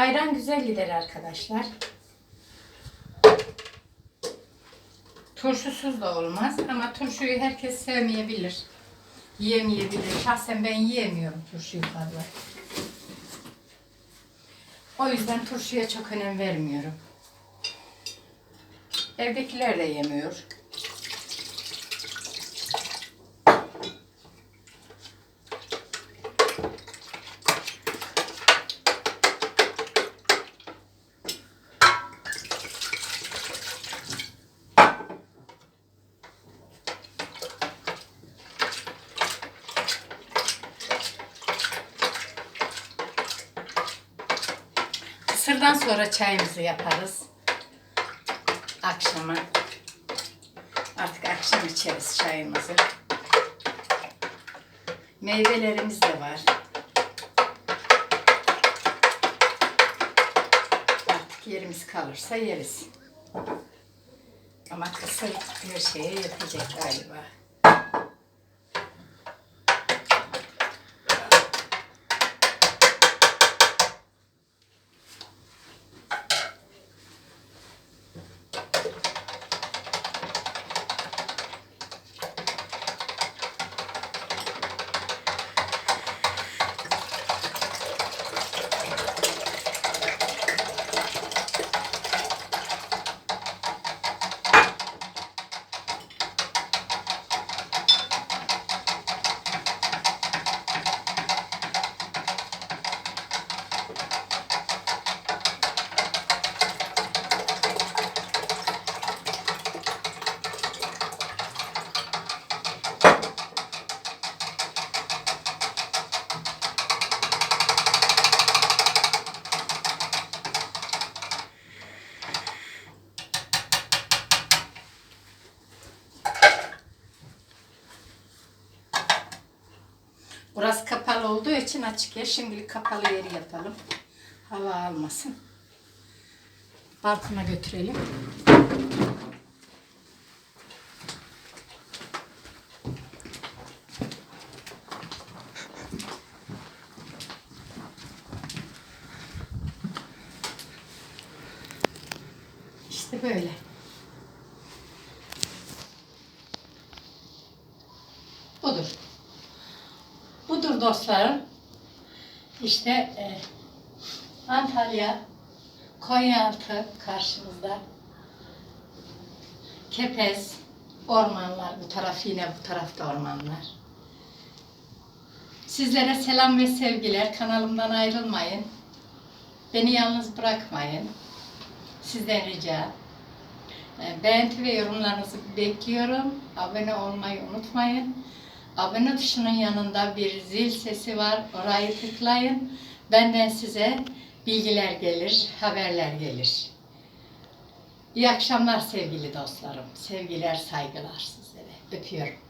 Ayran güzel gider arkadaşlar. Turşusuz da olmaz ama turşuyu herkes sevmeyebilir. Yiyemeyebilir. Şahsen ben yiyemiyorum turşuyu fazla. O yüzden turşuya çok önem vermiyorum. Evdekiler de yemiyor. Kısırdan sonra çayımızı yaparız. Akşama. Artık akşam içeriz çayımızı. Meyvelerimiz de var. Artık yerimiz kalırsa yeriz. Ama kısır her şeye yetecek galiba. Burası kapalı olduğu için açık yer. Şimdilik kapalı yeri yapalım. Hava almasın. Balkona götürelim. İşte böyle. Budur. Budur dostlarım. İşte e, Antalya, Konyaaltı karşımızda. Kepez, ormanlar. Bu taraf yine bu tarafta ormanlar. Sizlere selam ve sevgiler. Kanalımdan ayrılmayın. Beni yalnız bırakmayın. Sizden rica. E, Beğenti ve yorumlarınızı bekliyorum. Abone olmayı unutmayın. Abone tuşunun yanında bir zil sesi var. Orayı tıklayın. Benden size bilgiler gelir, haberler gelir. İyi akşamlar sevgili dostlarım. Sevgiler, saygılar sizlere. Öpüyorum.